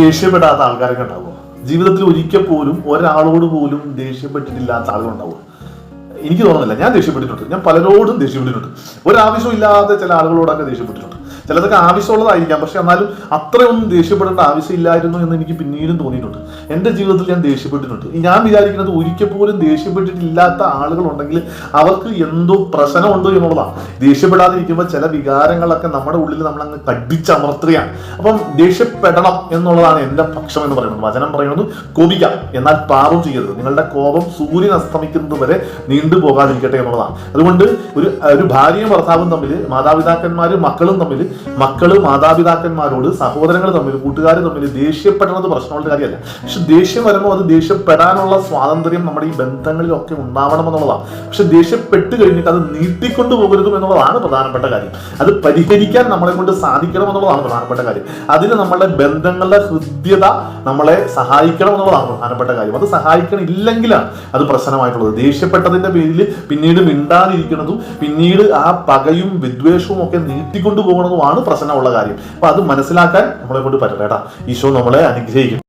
ദേഷ്യപ്പെടാത്ത ആൾക്കാരൊക്കെ ഉണ്ടാവുക. ജീവിതത്തിൽ ഒരിക്കൽ പോലും ഒരാളോട് പോലും ദേഷ്യപ്പെട്ടിട്ടില്ലാത്ത ആളുകളുണ്ടാവുക എനിക്ക് തോന്നുന്നില്ല. ഞാൻ ദേഷ്യപ്പെട്ടിട്ടുണ്ട്. ഞാൻ പലരോടും ദേഷ്യപ്പെട്ടിട്ടുണ്ട്. ഒരാവശ്യമില്ലാത്ത ചില ആളുകളോടൊക്കെ ദേഷ്യപ്പെട്ടിട്ടുണ്ട്. ചിലതൊക്കെ ആവശ്യമുള്ളതായിരിക്കാം. പക്ഷെ എന്നാലും അത്രയൊന്നും ദേഷ്യപ്പെടേണ്ട ആവശ്യമില്ലായിരുന്നു എന്ന് എനിക്ക് പിന്നീടും തോന്നിയിട്ടുണ്ട്. എന്റെ ജീവിതത്തിൽ ഞാൻ ദേഷ്യപ്പെട്ടിട്ടുണ്ട്. ഞാൻ വിചാരിക്കുന്നത് ഒരിക്കൽ പോലും ദേഷ്യപ്പെട്ടിട്ടില്ലാത്ത ആളുകളുണ്ടെങ്കിൽ അവർക്ക് എന്തോ പ്രശ്നമുണ്ടോ എന്നുള്ളതാണ്. ദേഷ്യപ്പെടാതിരിക്കുമ്പോൾ ചില വികാരങ്ങളൊക്കെ നമ്മുടെ ഉള്ളിൽ നമ്മൾ അങ്ങ് കടിച്ചമർത്തുകയാണ്. അപ്പം ദേഷ്യപ്പെടണം എന്നുള്ളതാണ് എന്റെ പക്ഷം എന്ന് പറയുന്നത്. വചനം പറയുന്നത് കോപിക്കാം എന്നാൽ പാപം ചെയ്യരുത്. നിങ്ങളുടെ കോപം സൂര്യൻ അസ്തമിക്കുന്നത് വരെ നീണ്ടു പോകാതിരിക്കട്ടെ എന്നുള്ളതാണ്. അതുകൊണ്ട് ഒരു ഒരു ഭാര്യയും ഭർത്താവും തമ്മിൽ മാതാപിതാക്കന്മാരും മക്കളും തമ്മിൽ മക്കൾ മാതാപിതാക്കന്മാരോട് സഹോദരങ്ങൾ തമ്മിൽ കൂട്ടുകാർ തമ്മിൽ ദേഷ്യപ്പെടുന്നത് പ്രശ്നമുള്ള കാര്യമല്ല. പക്ഷെ ദേഷ്യം വരുമ്പോൾ അത് ദേഷ്യപ്പെടാനുള്ള സ്വാതന്ത്ര്യം നമ്മുടെ ഈ ബന്ധങ്ങളിലൊക്കെ ഉണ്ടാവണം എന്നുള്ളതാണ് പക്ഷെ ദേഷ്യപ്പെട്ട് കഴിഞ്ഞിട്ട് അത് നീട്ടിക്കൊണ്ടു പോകരുതും എന്നുള്ളതാണ് പ്രധാനപ്പെട്ട കാര്യം. അത് പരിഹരിക്കാൻ നമ്മളെ കൊണ്ട് സാധിക്കണം എന്നുള്ളതാണ് പ്രധാനപ്പെട്ട കാര്യം. അതിന് നമ്മളുടെ ബന്ധങ്ങളുടെ ഹൃദ്യത നമ്മളെ സഹായിക്കണം എന്നുള്ളതാണ് പ്രധാനപ്പെട്ട കാര്യം. അത് സഹായിക്കണില്ലെങ്കിലാണ് അത് പ്രശ്നമായിട്ടുള്ളത്. ദേഷ്യപ്പെട്ടതിന്റെ പേരിൽ പിന്നീട് മിണ്ടാതിരിക്കുന്നതും പിന്നീട് ആ പകയും വിദ്വേഷവും ഒക്കെ നീട്ടിക്കൊണ്ടു പോകുന്നതുമാണ് പ്രശ്നമുള്ള കാര്യം. അപ്പൊ അത് മനസ്സിലാക്കാൻ നമ്മളെ കൊണ്ട് പറ്റണം കേട്ടാ. ഈശോ നമ്മളെ അനുഗ്രഹിക്കും.